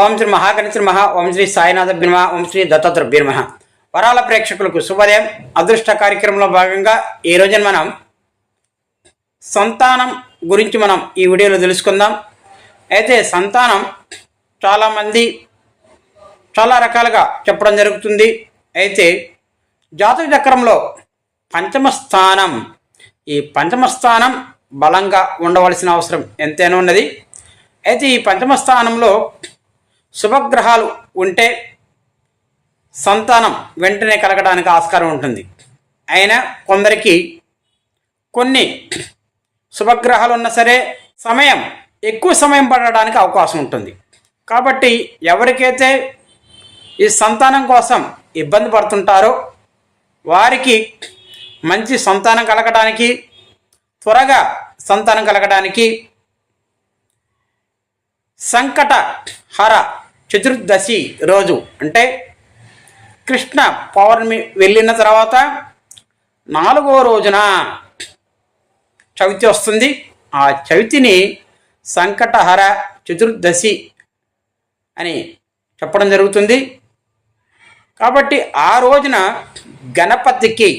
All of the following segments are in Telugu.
ఓం శ్రీ మహాగణిత మహా ఓం శ్రీ సాయినాథ భీమ ఓం శ్రీ దత్తాత్ర భీమ వరాల ప్రేక్షకులకు శుభోదయం. అదృష్ట కార్యక్రమంలో భాగంగా ఈ రోజున మనం సంతానం గురించి మనం ఈ వీడియోలో తెలుసుకుందాం. అయితే సంతానం చాలామంది చాలా రకాలుగా చెప్పడం జరుగుతుంది. అయితే జాతక చక్రంలో పంచమ స్థానం ఈ పంచమ స్థానం బలంగా ఉండవలసిన అవసరం ఎంతైనా ఉన్నది. అయితే ఈ పంచమ స్థానంలో శుభగ్రహాలు ఉంటే సంతానం వెంటనే కలగడానికి ఆస్కారం ఉంటుంది. అయినా కొందరికి కొన్ని శుభగ్రహాలు ఉన్నా సరే సమయం ఎక్కువ సమయం పడడానికి అవకాశం ఉంటుంది. కాబట్టి ఎవరికైతే ఈ సంతానం కోసం ఇబ్బంది పడుతుంటారో వారికి మంచి సంతానం కలగడానికి త్వరగా సంతానం కలగడానికి సంకట హర చతుర్దశి రోజు అంటే కృష్ణ పౌర్ణమి వెళ్ళిన తర్వాత నాలుగో రోజున చవితి వస్తుంది. ఆ చవితిని సంకటహర చతుర్దశి అని చెప్పడం జరుగుతుంది. కాబట్టి ఆ రోజున గణపతికి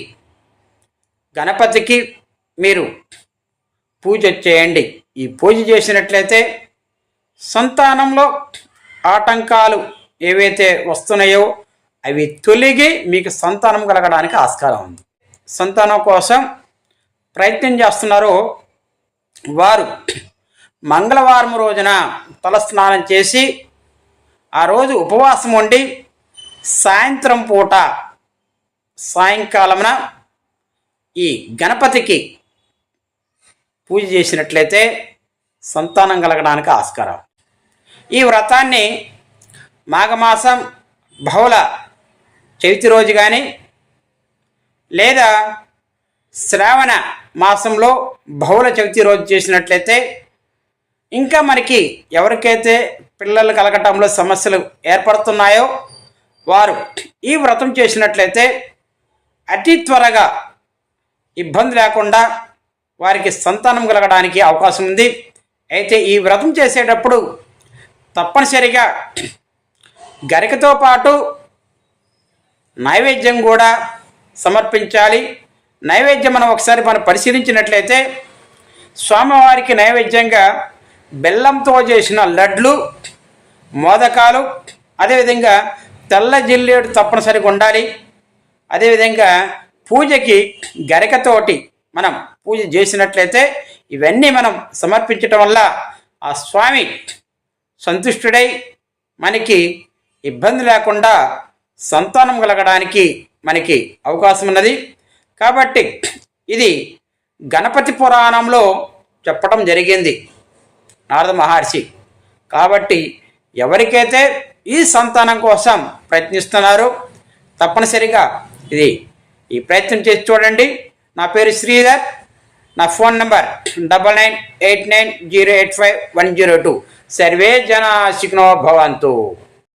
గణపతికి మీరు పూజ చేయండి. ఈ పూజ చేసినట్లయితే సంతానంలో ఆటంకాలు ఏవైతే వస్తున్నాయో అవి తొలగి మీకు సంతానం కలగడానికి ఆస్కారం ఉంది. సంతానం కోసం ప్రయత్నం చేస్తున్నారో. వారు మంగళవారం రోజున తలస్నానం చేసి ఆ రోజు ఉపవాసం ఉండి సాయంత్రం పూట సాయంకాలమున ఈ గణపతికి పూజ చేసినట్లయితే సంతానం కలగడానికి ఆస్కారం. ఈ వ్రతాన్ని మాఘమాసం బహుళ చవితి రోజు కానీ లేదా శ్రావణ మాసంలో బహుళ చవితి రోజు చేసినట్లయితే ఇంకా మనకి ఎవరికైతే పిల్లలు కలగటంలో సమస్యలు ఏర్పడుతున్నాయో వారు ఈ వ్రతం చేసినట్లయితే అతి త్వరగా ఇబ్బంది లేకుండా వారికి సంతానం కలగడానికి అవకాశం ఉంది. అయితే ఈ వ్రతం చేసేటప్పుడు తప్పనిసరిగా గరికతో పాటు నైవేద్యం కూడా సమర్పించాలి. నైవేద్యం మనం ఒకసారి మనం పరిశీలించినట్లయితే స్వామివారికి నైవేద్యంగా బెల్లంతో చేసిన లడ్లు మోదకాలు అదేవిధంగా తెల్ల జిల్లేడు తప్పనిసరిగా ఉండాలి. అదేవిధంగా పూజకి గరికతోటి మనం పూజ చేసినట్లయితే ఇవన్నీ మనం సమర్పించటం వల్ల ఆ స్వామి సంతుష్టుడై మనకి ఇబ్బంది లేకుండా సంతానం కలగడానికి మనకి అవకాశం ఉన్నది కాబట్టి ఇది గణపతి పురాణంలో చెప్పడం జరిగింది నారద మహర్షి. కాబట్టి ఎవరికైతే ఈ సంతానం కోసం ప్రయత్నిస్తున్నారో తప్పనిసరిగా ఇది ఈ ప్రయత్నం చేసి చూడండి. నా పేరు శ్రీధర్. నా phone number double nine eight nine zero eight five one zero two survey జన శిఖనో భవంతు